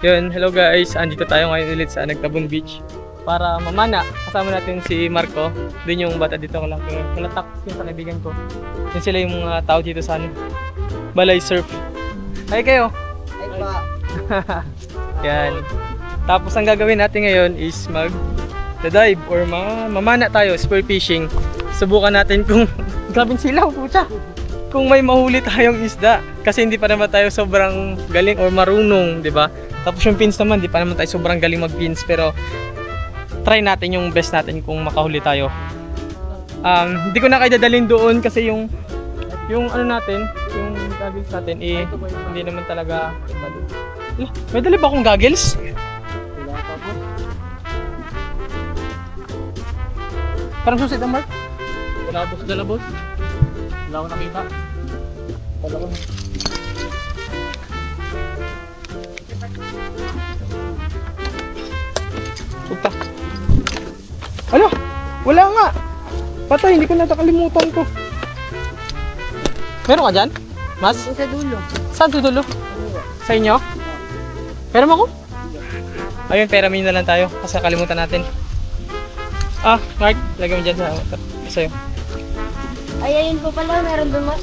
Yun, hello guys. Andito tayo ngayon ulit sa Nagtabon Beach. Para mamana, kasama natin si Marco. Din yung bata dito ko lang. Kalatak yung kaibigan ko. Yun sila yung mga tao dito sa ano, Balay Surf. Hi kayo! Ay pa. Yan. Tapos ang gagawin natin ngayon is mag dive or ma mamana tayo, spear fishing. Subukan natin kung grabing silaw, puta. Kung may mahuli tayong isda kasi hindi pa naman tayo sobrang galing or marunong, 'di ba? Tapos yung pins naman, di pa naman tayo sobrang galing mag-pins pero try natin yung best natin kung makahuli tayo. Um, hindi ko na kayo dadalhin doon kasi yung yung ano natin, yung goggles natin eh hindi naman talaga Ala, may dala ba akong goggles? Parang susit ang mark. Wala boss dala boss. Wala ko nakita. Wala ko. Ano? Wala nga. Patay, hindi ko natakalimutan ko. Meron ka dyan? Mas? Sa dulo. Saan tutulo? Sa inyo? Pera mo ko? Ayun, pera na lang tayo kasi kalimutan natin. Ah, Mark, lagay mo dyan sa sa'yo. Ay, ayun po pala, meron doon mas.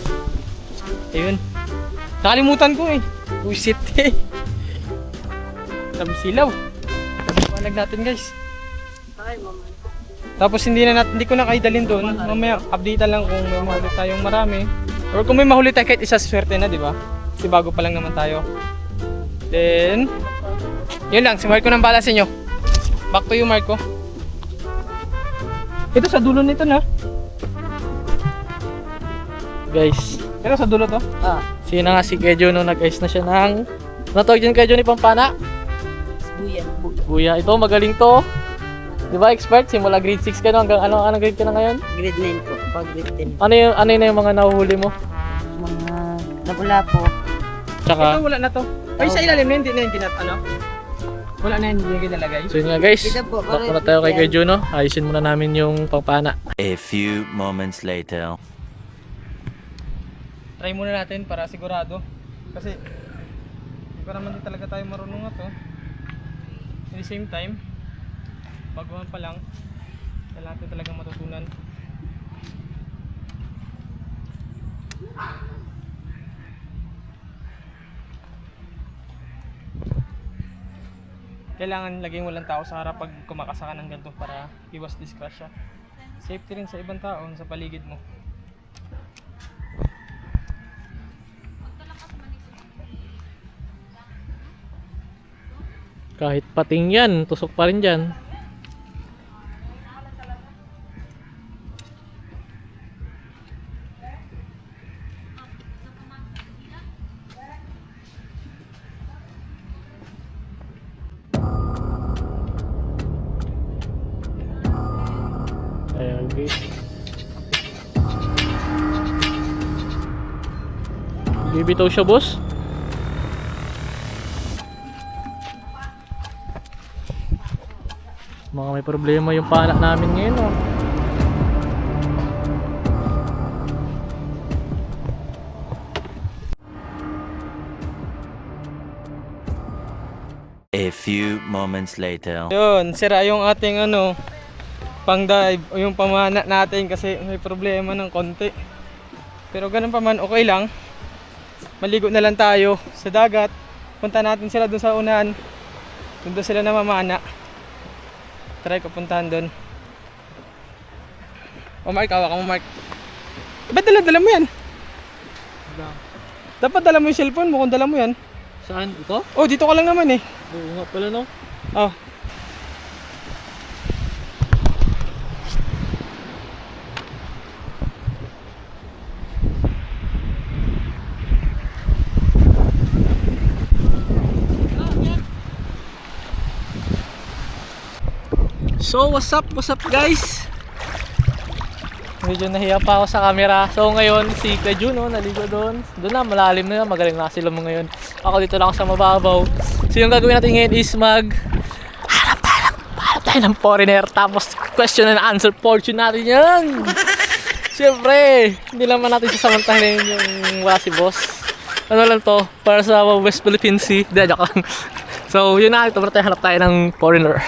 Ayun. Nakalimutan ko eh. Buisit eh. Sabi silaw. Sabi natin guys. Ay, mama. Tapos hindi na natin, hindi ko na kayo dalhin doon. Mamaya update lang kung may mahuli tayong marami. Or kung may mahuli tayo kahit isa swerte na, di ba? Kasi bago pa lang naman tayo. Then, yun lang. Si Marco nang bala sa inyo. Back to you, Marco. Ito sa dulo nito na. Guys. Ito sa dulo to. Ah, Sige na nga si Kejo no nag-ice na siya ng... Ano tawag dyan Kejo ni Pampana? buyan. Kuya, ito magaling to. Di ba expert? Simula grade 6 ka no hanggang ano, anong grade ka na ngayon? Grade 9 po. Pag grade 10. Ano yung, ano yung mga nahuhuli mo? Mga nabula po. Tsaka... Ito wala na to. Ay, sa ilalim na hindi na yung kinat, ano? Wala na yun, hindi na kinalagay. So yun nga guys, Ito po, back muna tayo kay yan. Kejo no. Ayusin muna namin yung pampana. A few moments later. Try muna natin para sigurado. Kasi, hindi pa naman din talaga tayo marunong nga to. At the same time, baguhan pa lang, kailangan natin talagang matutunan. Kailangan laging walang tao sa harap pag kumakasaka ng ganito para iwas disgrasya. Safety rin sa ibang tao, sa paligid mo. Kahit pating yan, tusok pa rin dyan. Bibitaw siya boss. Mga may problema yung pana namin ngayon oh. A few moments later. Yun, sira yung ating ano, pang dive o yung pamana natin kasi may problema ng konti. Pero ganun pa man, okay lang. Maligo na lang tayo sa dagat. Punta natin sila dun sa unahan. Doon daw sila namamana. Try ko puntahan doon. O Mark, awa ka mo Mark. Ba't dala-dala mo yan? Dapat dala mo yung cellphone mo kung dala mo yan. Saan? Ito? Oh, dito ka lang naman eh. Oo nga pala no. Oh. So, what's up? What's up, guys? Medyo nahiya pa ako sa camera. So, ngayon, si Kuya Juno, naligo doon. Doon na, malalim na. Magaling na sila mo ngayon. Ako dito lang ako sa mababaw. So, yung gagawin natin ngayon is mag... Hanap tayo ng, hanap tayo ng foreigner. Tapos, question and answer portion natin yan. Siyempre, hindi naman natin sasamantahin yung wala si boss. Ano lang to, para sa West Philippine Sea. Hindi, joke lang. So, yun na. Ito tayo hanap tayo ng foreigner.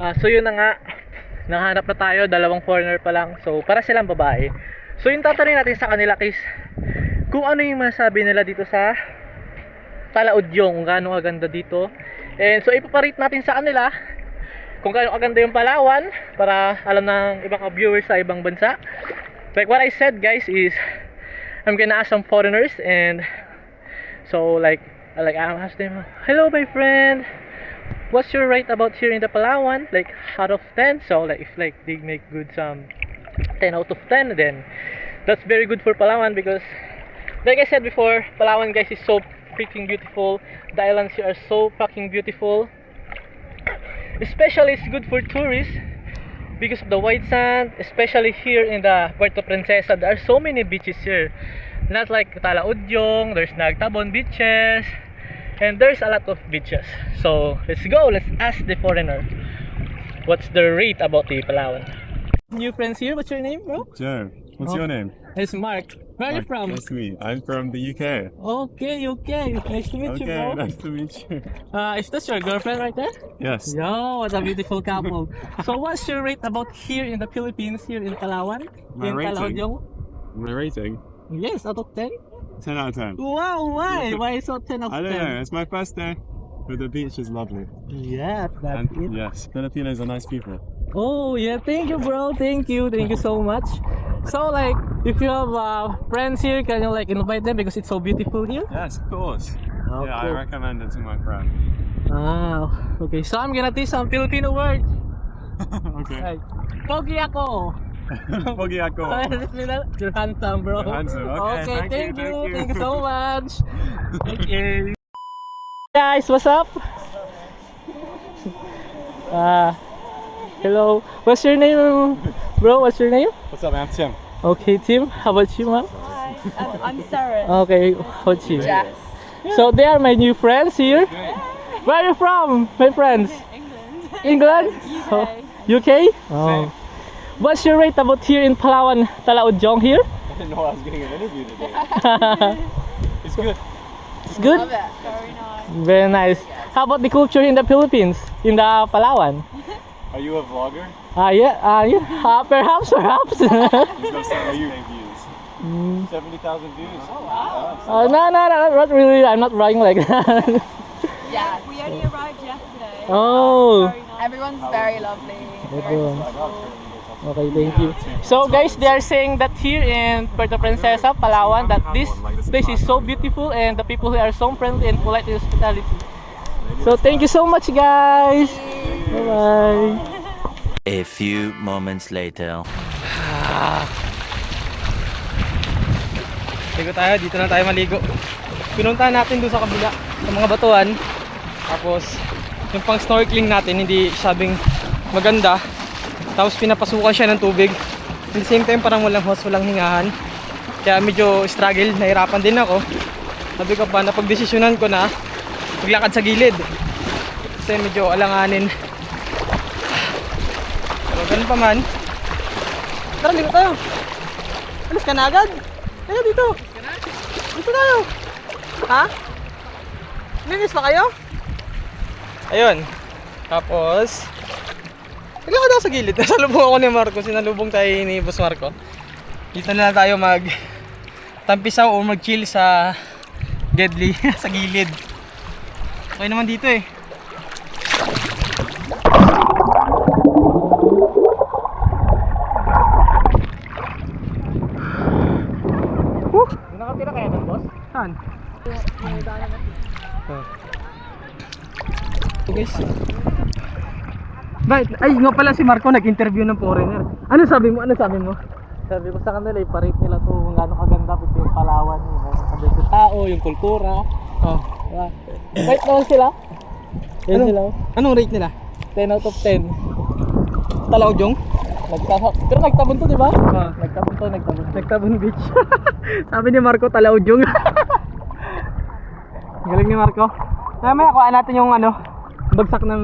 Ah, so yun na nga. Nakahanap na tayo, dalawang foreigner pa lang. So, para silang babae. So, yung tatanungin natin sa kanila is kung ano yung masabi nila dito sa Talaudyong, kung gaano kaganda dito. And so, ipaparate natin sa kanila kung gaano kaganda yung Palawan para alam ng ibang viewers sa ibang bansa. Like what I said guys is I'm gonna ask some foreigners and so like like I asked them hello my friend what's your rate about here in the Palawan? Like out of 10 so like if like they make good some 10 out of 10 then that's very good for Palawan because like I said before Palawan guys is so freaking beautiful. The islands here are so fucking beautiful. Especially it's good for tourists because of the white sand especially here in the Puerto Princesa. There are so many beaches here. Not like Talaudyong there's Nagtabon beaches and there's a lot of beaches so let's go let's ask the foreigner what's the rate about the Palawan new friends here what's your name bro Joe, what's Oh. your name? it's Mark where are you from Nice to meet you. I'm from the UK. okay okay nice to meet okay, you bro nice to meet you. uh, is this your girlfriend right there Yes. Yo, what a beautiful couple. so what's your rate about here in the Philippines, here in Palawan? My in rating? Talaudyong? My rating? Yes, out of 10? 10 out of 10. Wow, why? Why so 10 out of 10? I don't 10? know, it's my first day, but the beach is lovely. Yeah, that's And it. yes, Filipinos are nice people. Oh, yeah, thank you, bro. Thank you. Thank you so much. So, like, if you have uh, friends here, can you, like, invite them because it's so beautiful here? Yes, of course. Oh, yeah, I recommend it to my friend. Ah, okay. So, I'm gonna teach some Filipino words. okay. Like, Pogi ako. Pogi ako. You're handsome, bro. You're handsome. Okay, Okay, thank thank, you, you, thank thank you. you so much. okay. Guys, what's up? Ah, hello. What's your name, bro? What's your name? What's up, man? I'm Tim. Okay, Tim. How about you, ma'am? I'm, I'm Sarah. Okay, how about you? Jess. So they are my new friends here. Where are you from, my friends? England. Oh, UK. Oh. What's your rate about here in Palawan, Talaudyong here? I didn't know I was getting an interview today. it's good. It's good. Love it. Very nice. Very nice. How about the culture in the Philippines, in the Palawan? Are you a vlogger? Ah, yeah, ah, yeah. Uh, perhaps, perhaps. He's got 70 views. 70,000 views. Oh, wow. uh, no, no, no, not really. I'm not bragging like that. Yeah. We only arrived yesterday. oh. Very nice. Everyone's very lovely. Okay, thank you. So guys, they are saying that here in Puerto Princesa, Palawan, that this place is so beautiful and the people here are so friendly and polite in hospitality. So thank you so much guys. Bye bye. A few moments later. Ligo tayo, dito na tayo maligo. Pinuntahan natin doon sa kabila, sa mga batuan. Tapos, yung pang snorkeling natin, hindi sabing maganda. Tapos pinapasukan siya ng tubig. At the same time, parang walang hose, walang hingahan. Kaya medyo struggle, nahirapan din ako. Sabi ko pa, napagdesisyonan ko na maglakad sa gilid. Kasi medyo alanganin. Pero ganun pa man. Tara, ligo tayo. Alis ka na agad? Kaya dito. Dito tayo. Ha? Linis na kayo? Ayun. Tapos, naglakad ako sa gilid. Nasalubong ako ni Marco. Sinalubong tayo ni Boss Marco. Dito na lang tayo mag tampisaw o mag-chill sa deadly sa gilid. Okay naman dito eh. Nakatira kaya ng boss? Saan? Okay guys. Bakit? Ay, nga pala si Marco nag-interview ng foreigner. Ano sabi mo? Ano sabi mo? Sabi ko sa kanila, iparate nila to kung gaano kaganda ito yung Palawan, yung kaganda yung tao, yung kultura. Oh. Diba? Right naman sila. Yan Ano? sila. Anong rate nila? 10 out of 10. Talaw Jong? Nagtabon. Pero nagtabon to, di ba? Ah. Nagtabon to, nagtabon. Nagtabon Beach. Sabi ni Marco, Talaw Jong. Galing ni Marco. Mamaya kuhaan natin yung ano, bagsak ng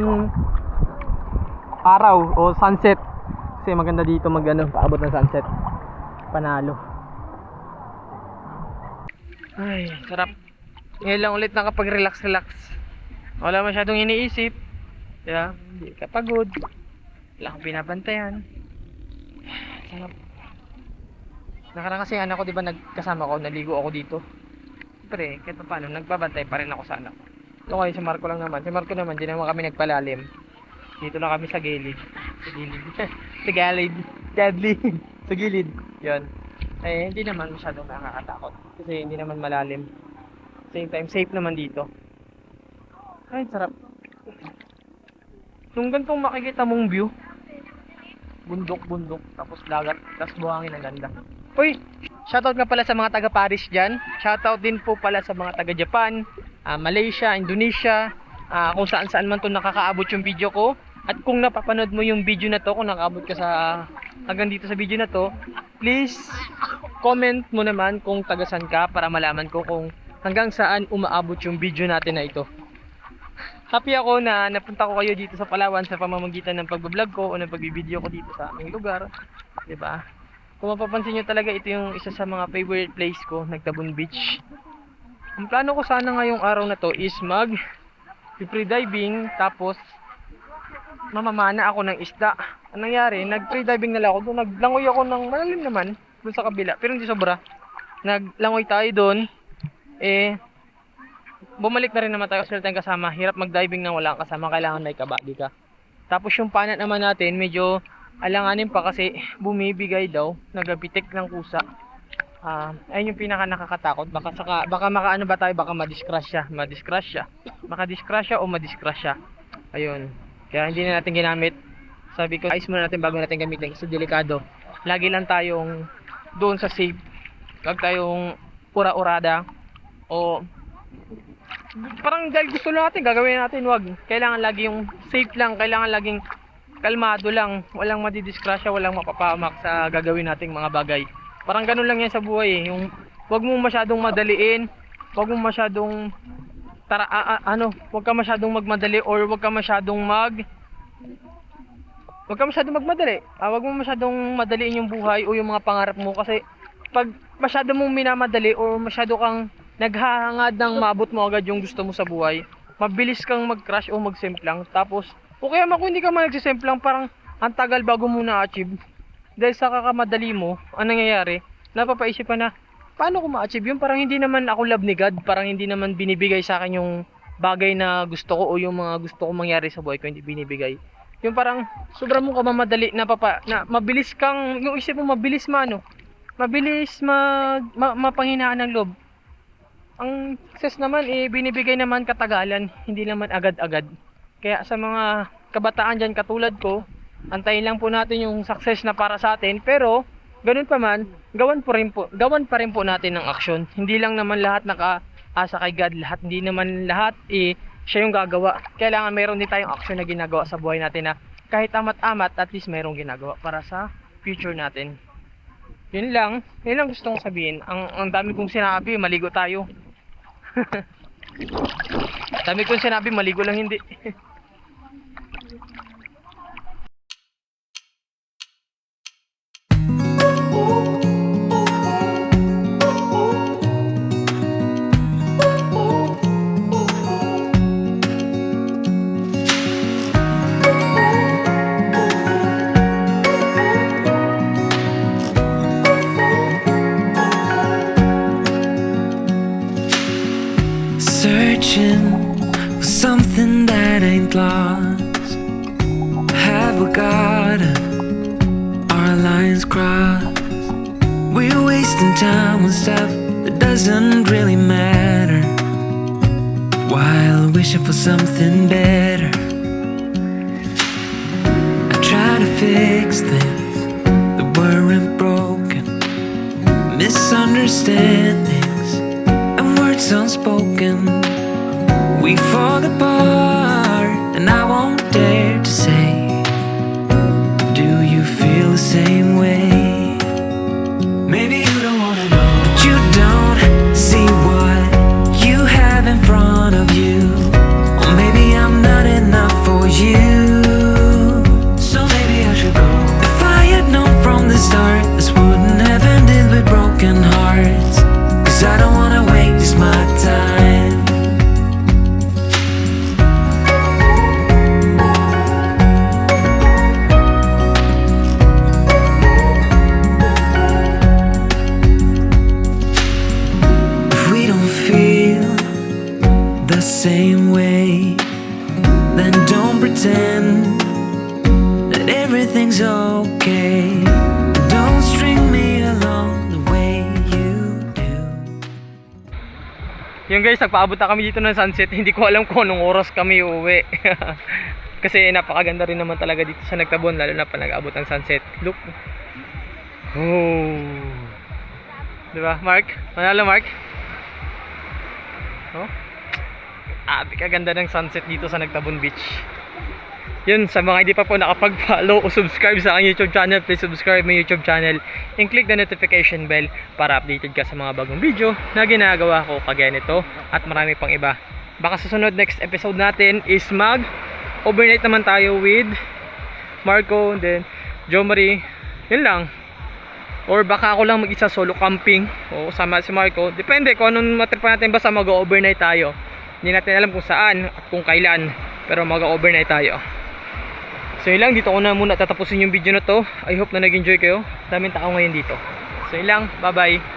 araw o sunset. Kasi maganda dito mag ano, paabot ng sunset. Panalo. Ay, sarap. Ngayon lang ulit nakapag-relax-relax. Wala masyadong iniisip. Yeah, hindi ka pagod. Wala kang pinabantayan. Sarap. Nakarang kasi anak ko, di ba, nagkasama ko, naligo ako dito. Siyempre, kahit pa paano, nagbabantay pa rin ako sa anak ko. Ito kayo, si Marco lang naman. Si Marco naman, di naman kami nagpalalim. Dito lang kami sa gilid. Sa gilid. sa gilid. Deadly. sa gilid. Yun. Eh, hindi naman masyadong nakakatakot. Kasi hindi naman malalim. Same time, safe naman dito. Ay, sarap. Yung gantong makikita mong view, bundok-bundok, tapos dagat, tapos buhangin ang ganda. Uy, shoutout nga pala sa mga taga Paris dyan. Shoutout din po pala sa mga taga Japan, ah, Malaysia, Indonesia, ah, kung saan saan man to nakakaabot yung video ko. At kung napapanood mo yung video na to, kung nakaabot ka sa hanggang dito sa video na to, please comment mo naman kung taga saan ka para malaman ko kung hanggang saan umaabot yung video natin na ito. Happy ako na napunta ko kayo dito sa Palawan sa pamamagitan ng pagbablog ko o ng pagbibideo ko dito sa aming lugar. ba? Kung mapapansin nyo talaga, ito yung isa sa mga favorite place ko, Nagtabon Beach. Ang plano ko sana ngayong araw na to is mag free diving tapos mamamana ako ng isda. Anong nangyari, nag free diving na lang ako doon. Naglangoy ako ng malalim naman doon sa kabila, pero hindi sobra. Naglangoy tayo doon. Eh, bumalik na rin naman tayo sa tayong kasama. Hirap mag-diving nang wala kang kasama, kailangan may kabady ka. Tapos yung panat naman natin, medyo alanganin pa kasi bumibigay daw, nagabitik ng kusa. Ah, ayun yung pinaka nakakatakot. Baka saka baka makaano ba tayo, baka madisgrasya, madisgrasya. Baka disgrasya o madisgrasya. Ayun. Kaya hindi na natin ginamit. Sabi ko, ayos muna natin bago natin gamitin kasi delikado. Lagi lang tayong doon sa safe. Huwag tayong ura-urada o parang dahil gusto natin, gagawin natin, wag. Kailangan lagi yung safe lang, kailangan laging kalmado lang, walang madidiskrasya, walang mapapamak sa gagawin nating mga bagay. Parang ganun lang yan sa buhay eh. Yung wag mo masyadong madaliin, wag mo masyadong tara a- a- ano, wag ka masyadong magmadali or wag ka masyadong mag Wag ka masyadong magmadali. Ah, wag mo masyadong madaliin yung buhay o yung mga pangarap mo kasi pag masyado mong minamadali o masyado kang naghahangad ng mabot mo agad yung gusto mo sa buhay, mabilis kang mag-crash o mag-simplang. Tapos, o kaya man kung hindi ka man nagsisimplang, parang ang tagal bago mo na-achieve. Dahil sa kakamadali mo, ang nangyayari, napapaisip ka na, paano ko ma-achieve yun? Parang hindi naman ako love ni God, parang hindi naman binibigay sa akin yung bagay na gusto ko o yung mga gusto ko mangyari sa buhay ko, hindi binibigay. Yung parang sobrang mo kamamadali na papa, na mabilis kang, yung isip mo mabilis mano, mabilis mag, ma, mapanghinaan ng loob ang success naman eh binibigay naman katagalan, hindi naman agad-agad. Kaya sa mga kabataan diyan katulad ko, antayin lang po natin yung success na para sa atin, pero ganun pa man, gawan po rin po, gawan pa rin po natin ng aksyon. Hindi lang naman lahat nakaasa kay God, lahat hindi naman lahat eh siya yung gagawa. Kailangan mayroon din tayong aksyon na ginagawa sa buhay natin na kahit amat-amat, at least mayroong ginagawa para sa future natin. Yun lang, yun lang gusto kong sabihin. Ang, ang dami kong sinabi, maligo tayo. Dami kong sinabi, maligo lang hindi. stuff that doesn't really matter. While wishing for something better. I try to fix things that weren't broken. Misunderstandings and words unspoken. We fall apart, guys, nagpaabot na kami dito ng sunset. Hindi ko alam kung anong oras kami uuwi. Kasi napakaganda rin naman talaga dito sa Nagtabon, lalo na pa nag-abot ng sunset. Look. Oh. Diba, Mark? Manalo, Mark? Oh. Abi kaganda ng sunset dito sa Nagtabon Beach. Yun, sa mga hindi pa po nakapag-follow o subscribe sa aking YouTube channel, please subscribe my YouTube channel and click the notification bell para updated ka sa mga bagong video na ginagawa ko kagaya nito at marami pang iba. Baka sa sunod next episode natin is mag overnight naman tayo with Marco and then Jo Marie. Yun lang. Or baka ako lang mag-isa solo camping o sama si Marco. Depende kung anong matripa natin basta mag-overnight tayo. Hindi natin alam kung saan at kung kailan pero mag-overnight tayo. So yun lang, dito ko na muna tatapusin yung video na to. I hope na nag-enjoy kayo. Daming tao ngayon dito. So yun lang, bye bye.